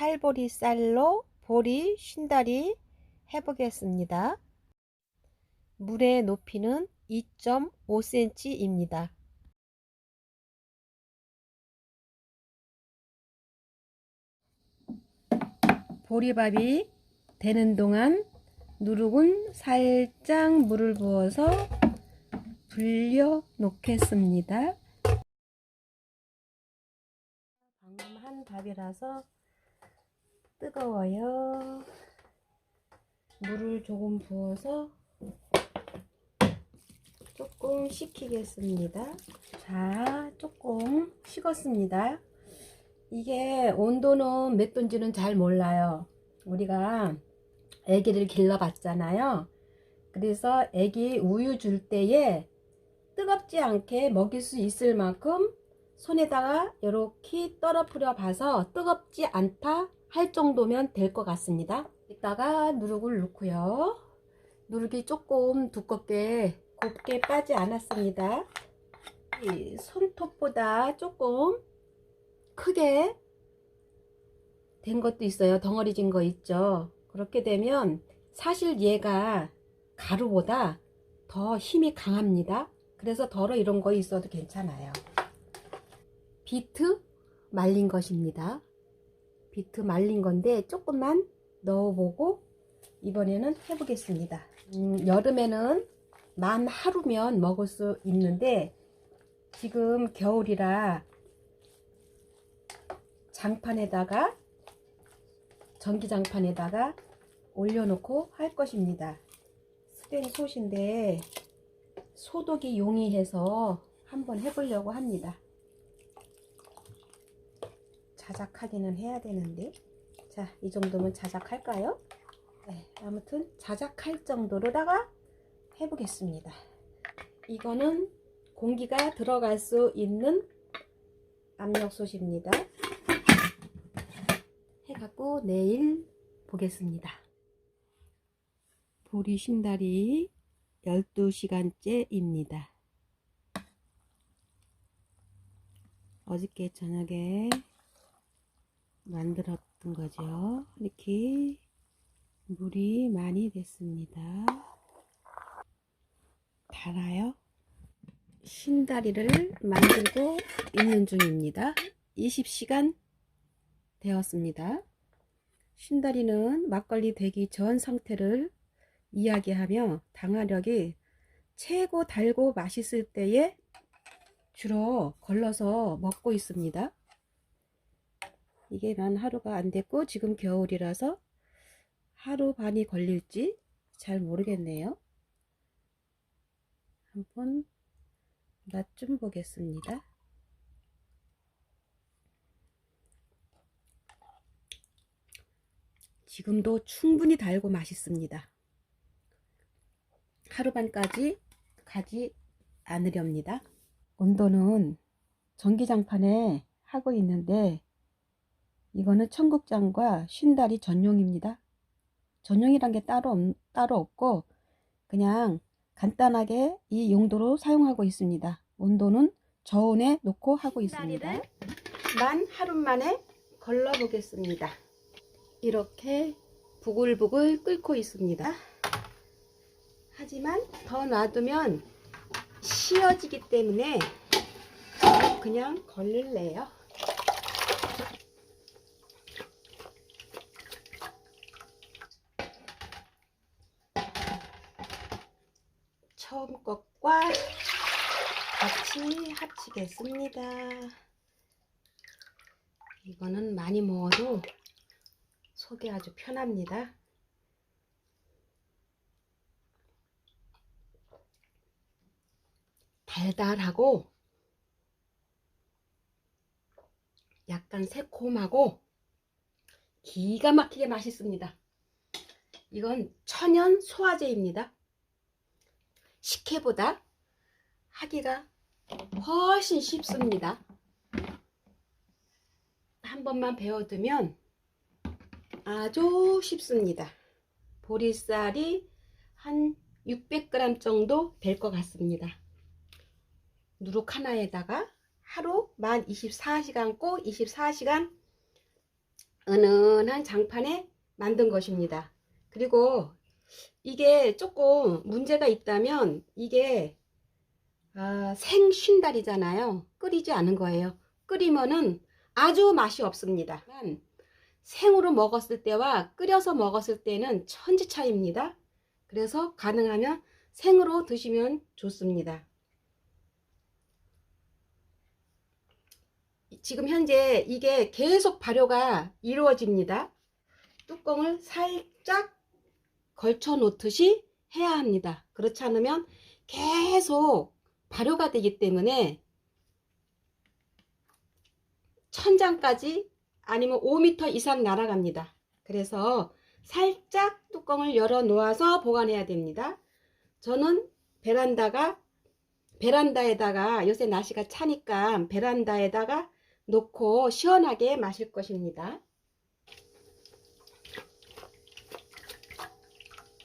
찰보리 쌀로 보리 쉰다리 해보겠습니다. 물의 높이는 2.5cm입니다. 보리밥이 되는 동안 누룩은 살짝 물을 부어서 불려 놓겠습니다. 방금 한 밥이라서 뜨거워요. 물을 조금 부어서 조금 식히겠습니다. 자, 조금 식었습니다. 이게 온도는 몇 도인지는 잘 몰라요. 우리가 아기를 길러봤잖아요. 그래서 아기 우유 줄 때에 뜨겁지 않게 먹일 수 있을 만큼 손에다가 이렇게 떨어뜨려 봐서 뜨겁지 않다 할 정도면 될 것 같습니다. 이따가 누룩을 넣고요. 누룩이 조금 두껍게 곱게 빠지 않았습니다. 이 손톱보다 조금 크게 된 것도 있어요. 덩어리 진 거 있죠. 그렇게 되면 사실 얘가 가루보다 더 힘이 강합니다. 그래서 덜어 이런 거 있어도 괜찮아요. 비트 말린 것입니다. 비트 말린 건데 조금만 넣어보고 이번에는 해보겠습니다. 음, 여름에는 만 하루면 먹을 수 있는데 지금 겨울이라 장판에다가 전기장판에다가 올려놓고 할 것입니다. 스텐 솥인데 소독이 용이해서 한번 해보려고 합니다. 자작하기는 해야 되는데 자 이 정도면 자작할까요? 네, 아무튼 자작할 정도로다가 해보겠습니다. 이거는 공기가 들어갈 수 있는 압력솥입니다. 해갖고 내일 보겠습니다. 보리 신다리 12시간째입니다. 어저께 저녁에 만들었던 거죠. 이렇게 물이 많이 됐습니다. 달아요. 신다리를 만들고 있는 중입니다. 20시간 되었습니다. 신다리는 막걸리 되기 전 상태를 이야기하며 당화력이 최고 달고 맛있을 때에 주로 걸러서 먹고 있습니다. 이게 난 하루가 안 됐고 지금 겨울이라서 하루 반이 걸릴지 잘 모르겠네요. 한번 맛 좀 보겠습니다. 지금도 충분히 달고 맛있습니다. 하루반까지 가지 않으렵니다. 온도는 전기장판에 하고 있는데 이거는 청국장과 쉰다리 전용입니다. 전용이란 게 따로, 없, 따로 없고 그냥 간단하게 이 용도로 사용하고 있습니다. 온도는 저온에 놓고 하고 있습니다. 만 하루 만에 걸러 보겠습니다. 이렇게 부글부글 끓고 있습니다. 하지만 더 놔두면 쉬어지기 때문에 그냥 걸릴래요. 처음 것과 같이 합치겠습니다. 이거는 많이 먹어도 속이 아주 편합니다. 달달하고 약간 새콤하고 기가 막히게 맛있습니다. 이건 천연 소화제입니다. 식혜보다 하기가 훨씬 쉽습니다. 한 번만 배워두면 아주 쉽습니다. 보리쌀이 한 600g 정도 될 것 같습니다. 누룩 하나에다가 하루 만 24시간 꼭 24시간 은은한 장판에 만든 것입니다. 그리고 이게 조금 문제가 있다면 이게 아, 생쉰달이잖아요. 끓이지 않은 거예요. 끓이면은 아주 맛이 없습니다. 생으로 먹었을 때와 끓여서 먹었을 때는 천지 차이입니다. 그래서 가능하면 생으로 드시면 좋습니다. 지금 현재 이게 계속 발효가 이루어집니다. 뚜껑을 살짝 걸쳐 놓듯이 해야 합니다. 그렇지 않으면 계속 발효가 되기 때문에 천장까지 아니면 5m 이상 날아갑니다. 그래서 살짝 뚜껑을 열어 놓아서 보관해야 됩니다. 저는 베란다가 베란다에다가 요새 날씨가 차니까 베란다에다가 놓고 시원하게 마실 것입니다.